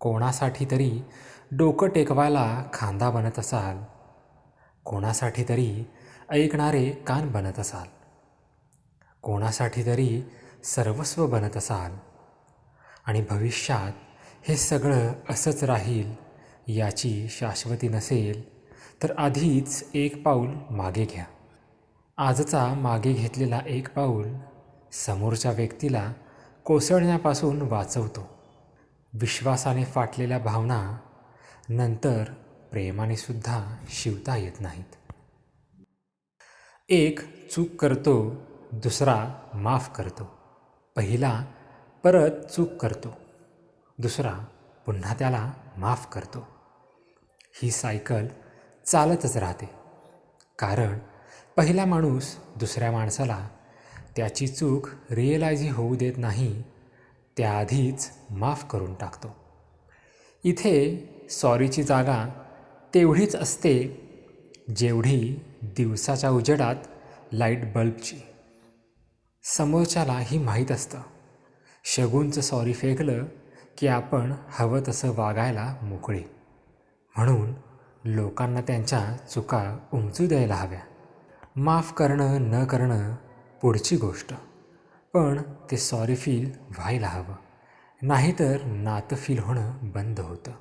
कोणासाठी तरी डोकं टेकवायला खांदा बनत असाल. कोणासाठी तरी ऐकणारे कान बनत असाल. कोणासाठी तरी सर्वस्व बनत असाल. आणि भविष्यात हे सगळं असंच राहील याची शाश्वती नसेल तर आधीच एक पाऊल मागे घ्या. आजचा मागे घेतलेला एक पाऊल समोरच्या व्यक्तीला कोसळण्यापासून वाचवतो. विश्वासाने फाटलेल्या भावना नंतर प्रेमाने सुद्धा शिवता येत नाहीत. एक चूक करतो दुसरा माफ करतो. पहिला परत चूक करतो. दुसरा पुन्हा त्याला माफ करतो. ही सायकल चालतच राहते. कारण पहिला माणूस दुसऱ्या माणसाला त्याची चूक रिअलाइजही होऊ देत नाही त्याआधीच माफ करून टाकतो. इथे सॉरीची जागा तेवढीच असते जेवढी दिवसाच्या उजेडात लाइट बल्बची. समोरच्याला ही माहीत असतं. शगूनचं सॉरी फेकलं की आपण हवं तसं वागायला मोकळे. म्हणून लोकांना त्यांच्या चुका उमजू द्यायला हव्या. माफ करणं न करणं पुढची गोष्ट. पण ते सॉरी फील व्हायला हवं. नाहीतर नातं फील होणं बंद होतं.